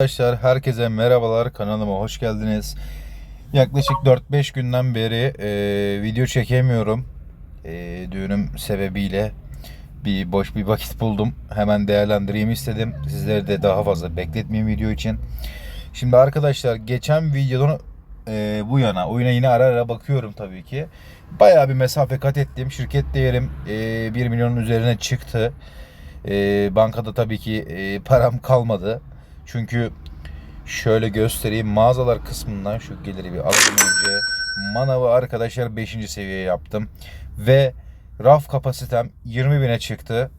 Arkadaşlar herkese merhabalar kanalıma hoş geldiniz. Yaklaşık 4-5 günden beri e, video çekemiyorum. E, düğünüm sebebiyle bir boş bir vakit buldum. Hemen değerlendireyim istedim. Sizleri de daha fazla bekletmeyeyim video için. Şimdi arkadaşlar geçen videodan e, bu yana oyuna yine ara ara bakıyorum tabii ki. Bayağı bir mesafe kat ettim. Şirket değerim e, 1 milyonun üzerine çıktı. E, bankada tabii ki e, param kalmadı. Çünkü şöyle göstereyim mağazalar kısmından şu geliri bir alalım önce. Manavı arkadaşlar 5. seviye yaptım. Ve raf kapasitem 20 bine çıktı.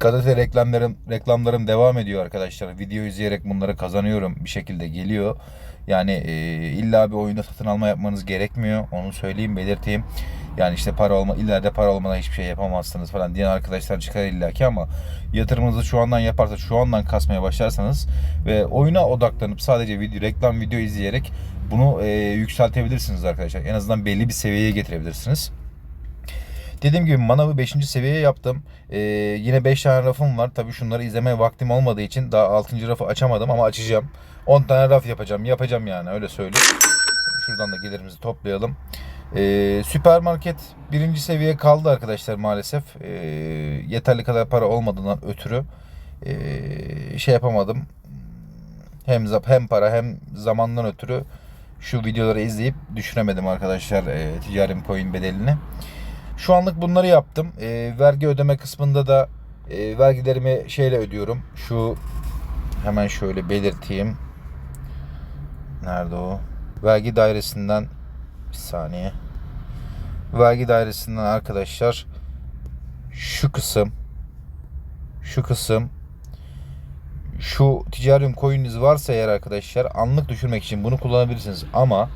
Gazete reklamlarım reklamlarım devam ediyor arkadaşlar. Video izleyerek bunları kazanıyorum. Bir şekilde geliyor. Yani e, illa bir oyunda satın alma yapmanız gerekmiyor. Onu söyleyeyim, belirteyim. Yani işte para olma, ileride para olmadan hiçbir şey yapamazsınız falan diyen arkadaşlar çıkar illaki ama yatırımınızı şu andan yaparsa, şu andan kasmaya başlarsanız ve oyuna odaklanıp sadece video, reklam video izleyerek bunu e, yükseltebilirsiniz arkadaşlar. En azından belli bir seviyeye getirebilirsiniz. Dediğim gibi manavı 5. seviyeye yaptım. Ee, yine 5 tane rafım var. Tabii şunları izlemeye vaktim olmadığı için daha 6. rafı açamadım ama açacağım. 10 tane raf yapacağım. Yapacağım yani öyle söyleyeyim. Şuradan da gelirimizi toplayalım. Ee, süpermarket birinci seviye kaldı arkadaşlar maalesef. Ee, yeterli kadar para olmadığından ötürü ee, şey yapamadım. Hem zap hem para hem zamandan ötürü şu videoları izleyip düşüremedim arkadaşlar e, ticari coin bedelini. Şu anlık bunları yaptım. E, vergi ödeme kısmında da e, vergilerimi şeyle ödüyorum. Şu hemen şöyle belirteyim. Nerede o? Vergi dairesinden bir saniye. Vergi dairesinden arkadaşlar şu kısım şu kısım şu ticari coin'iniz varsa eğer arkadaşlar anlık düşürmek için bunu kullanabilirsiniz ama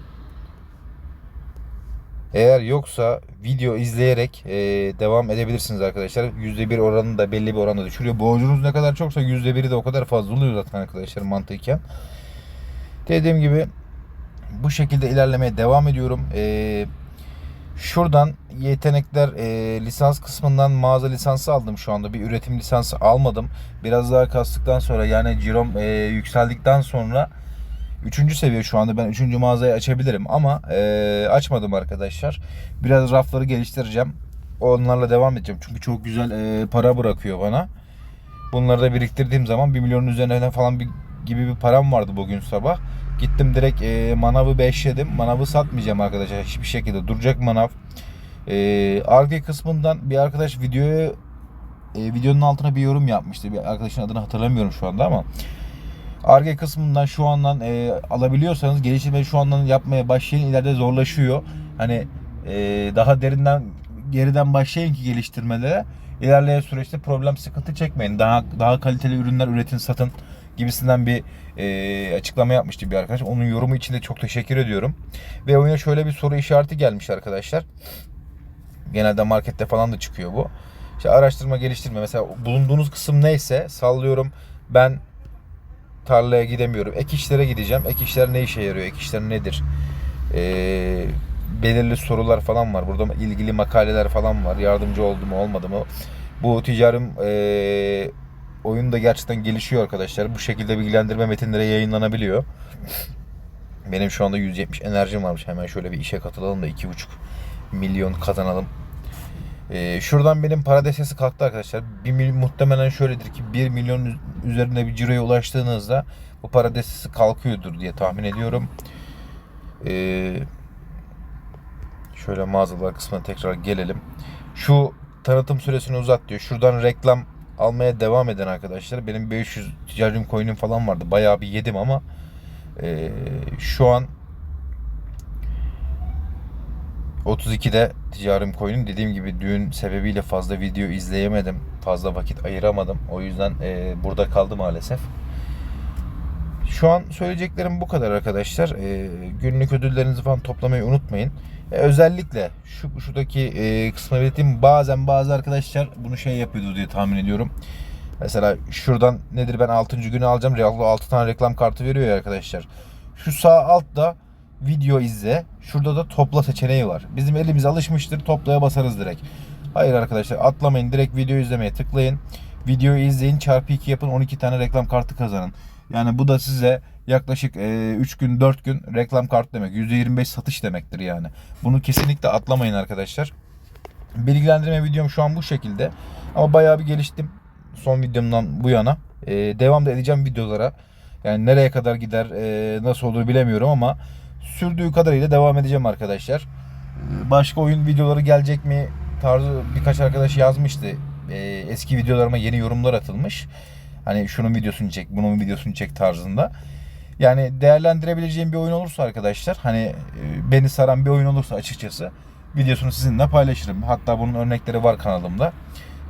eğer yoksa video izleyerek e, devam edebilirsiniz arkadaşlar. %1 oranını da belli bir oranda düşürüyor. Borcunuz ne kadar çoksa %1'i de o kadar fazla oluyor zaten arkadaşlar mantıken. Dediğim gibi bu şekilde ilerlemeye devam ediyorum. E, şuradan yetenekler e, lisans kısmından mağaza lisansı aldım şu anda. Bir üretim lisansı almadım. Biraz daha kastıktan sonra yani cirom e, yükseldikten sonra Üçüncü seviye şu anda ben üçüncü mağazayı açabilirim ama e, açmadım arkadaşlar. Biraz rafları geliştireceğim. Onlarla devam edeceğim. Çünkü çok güzel e, para bırakıyor bana. Bunları da biriktirdiğim zaman 1 milyonun üzerine falan bir, gibi bir param vardı bugün sabah. Gittim direkt e, manavı 5'ledim. Manavı satmayacağım arkadaşlar. Hiçbir şekilde duracak manav. E, arge kısmından bir arkadaş videoya e, videonun altına bir yorum yapmıştı. Bir arkadaşın adını hatırlamıyorum şu anda ama Arge kısmından şu andan e, alabiliyorsanız geliştirmeyi şu andan yapmaya başlayın ileride zorlaşıyor. Hani e, daha derinden geriden başlayın ki geliştirmelere. İlerleyen süreçte problem sıkıntı çekmeyin. Daha daha kaliteli ürünler üretin satın gibisinden bir e, açıklama yapmıştı bir arkadaş. Onun yorumu için de çok teşekkür ediyorum. Ve oyuna şöyle bir soru işareti gelmiş arkadaşlar. Genelde markette falan da çıkıyor bu. İşte araştırma geliştirme mesela bulunduğunuz kısım neyse sallıyorum ben tarlaya gidemiyorum. Ek işlere gideceğim. Ek işler ne işe yarıyor? Ek işler nedir? Ee, belirli sorular falan var. Burada ilgili makaleler falan var. Yardımcı oldu mu olmadı mı? Bu ticarim e, oyun da gerçekten gelişiyor arkadaşlar. Bu şekilde bilgilendirme metinleri yayınlanabiliyor. Benim şu anda 170 enerjim varmış. Hemen şöyle bir işe katılalım da 2,5 milyon kazanalım. Ee, şuradan benim para destesi kalktı arkadaşlar. Bir muhtemelen şöyledir ki 1 milyon üzerinde bir ciroya ulaştığınızda bu para destesi kalkıyordur diye tahmin ediyorum. Ee, şöyle mağazalar kısmına tekrar gelelim. Şu tanıtım süresini uzat diyor. Şuradan reklam almaya devam eden arkadaşlar. Benim 500 ticari coin'im falan vardı. Bayağı bir yedim ama e, şu an 32'de ticarim coin'im dediğim gibi düğün sebebiyle fazla video izleyemedim. Fazla vakit ayıramadım. O yüzden e, burada kaldı maalesef. Şu an söyleyeceklerim bu kadar arkadaşlar. E, günlük ödüllerinizi falan toplamayı unutmayın. E, özellikle şu şuradaki e, kısmı belirteyim. Bazen bazı arkadaşlar bunu şey yapıyordu diye tahmin ediyorum. Mesela şuradan nedir ben 6. günü alacağım. Reallo 6 tane reklam kartı veriyor ya arkadaşlar. Şu sağ altta video izle. Şurada da topla seçeneği var. Bizim elimiz alışmıştır. Toplaya basarız direkt. Hayır arkadaşlar atlamayın. Direkt video izlemeye tıklayın. Videoyu izleyin. Çarpı 2 yapın. 12 tane reklam kartı kazanın. Yani bu da size yaklaşık 3 gün 4 gün reklam kartı demek. %25 satış demektir yani. Bunu kesinlikle atlamayın arkadaşlar. Bilgilendirme videom şu an bu şekilde. Ama bayağı bir geliştim son videomdan bu yana. Ee, devam da edeceğim videolara. Yani nereye kadar gider, e, nasıl olur bilemiyorum ama sürdüğü kadarıyla devam edeceğim arkadaşlar. Başka oyun videoları gelecek mi tarzı birkaç arkadaş yazmıştı. Ee, eski videolarıma yeni yorumlar atılmış. Hani şunun videosunu çek, bunun videosunu çek tarzında. Yani değerlendirebileceğim bir oyun olursa arkadaşlar hani e, beni saran bir oyun olursa açıkçası videosunu sizinle paylaşırım. Hatta bunun örnekleri var kanalımda.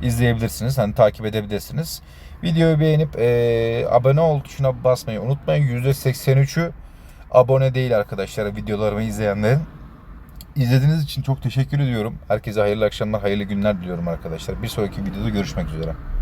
İzleyebilirsiniz. Hani takip edebilirsiniz. Videoyu beğenip e, abone ol tuşuna basmayı unutmayın. %83'ü abone değil arkadaşlar videolarımı izleyenlerin. İzlediğiniz için çok teşekkür ediyorum. Herkese hayırlı akşamlar, hayırlı günler diliyorum arkadaşlar. Bir sonraki videoda görüşmek üzere.